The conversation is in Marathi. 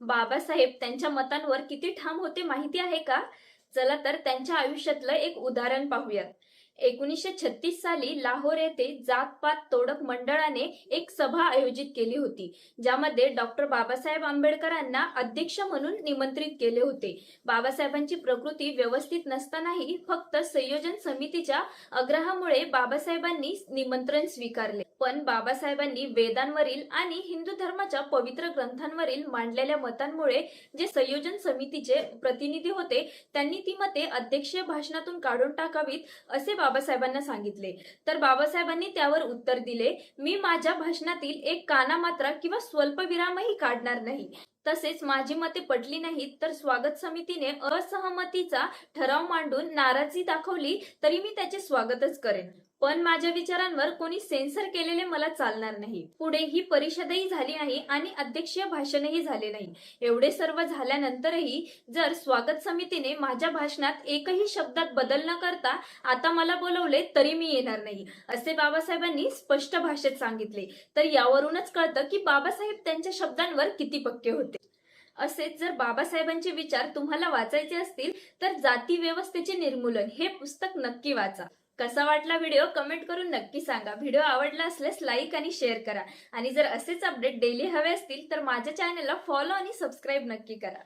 बाबासाहेब त्यांच्या मतांवर किती ठाम होते माहिती आहे का? चला तर त्यांच्या आयुष्यातलं एक उदाहरण पाहूयात. एकोणीसशे छत्तीस साली लाहोर येथे जातपात तोडक मंडळाने एक सभा आयोजित केली होती ज्यामध्ये डॉक्टर बाबासाहेब आंबेडकरांना अध्यक्ष म्हणून निमंत्रित केले होते. बाबासाहेबांची प्रकृती व्यवस्थित नसतानाही फक्त संयोजन समितीच्या आग्रहामुळे बाबासाहेबांनी निमंत्रण स्वीकारले. पण बाबासाहेबांनी वेदांवरील आणि हिंदू धर्माच्या पवित्र ग्रंथांवरील मांडलेल्या मतांमुळे जे संयोजन समितीचे प्रतिनिधी होते त्यांनी ती मते अध्यक्षीय भाषणातून काढून टाकावीत असे बाबासाहेबांना सांगितले. तर बाबासाहेबांनी त्यावर उत्तर दिले मी माझ्या भाषणातील एक काना मात्रा किंवा स्वल्पविरामही काढणार नाही. तसेच माझी मते पटली नाहीत तर स्वागत समितीने असहमतीचा ठराव मांडून नाराजी दाखवली तरी मी त्याचे स्वागतच करेन. पण माझ्या विचारांवर कोणी सेन्सर केलेले मला चालणार नाही. पुढे ही परिषदही झाली नाही आणि अध्यक्षीय भाषणही झाले नाही. एवढे सर्व झाल्यानंतरही जर स्वागत समितीने माझ्या भाषणात एकही शब्दात बदल न करता आता मला बोलवले तरी मी येणार नाही असे बाबासाहेबांनी स्पष्ट भाषेत सांगितले. तर यावरूनच कळतं की बाबासाहेब त्यांच्या शब्दांवर किती पक्के होते. असेच जर बाबासाहेबांचे विचार तुम्हाला वाचायचे असतील तर जाती व्यवस्थेचे निर्मूलन हे पुस्तक नक्की वाचा. कसा वाटला व्हिडिओ? कमेंट करून नक्की सांगा. व्हिडिओ आवडला असल्यास लाईक आणि शेअर करा. आणि जर असेच अपडेट डेली हवे असतील तर माझ्या चॅनलला फॉलो आणि सबस्क्राईब नक्की करा.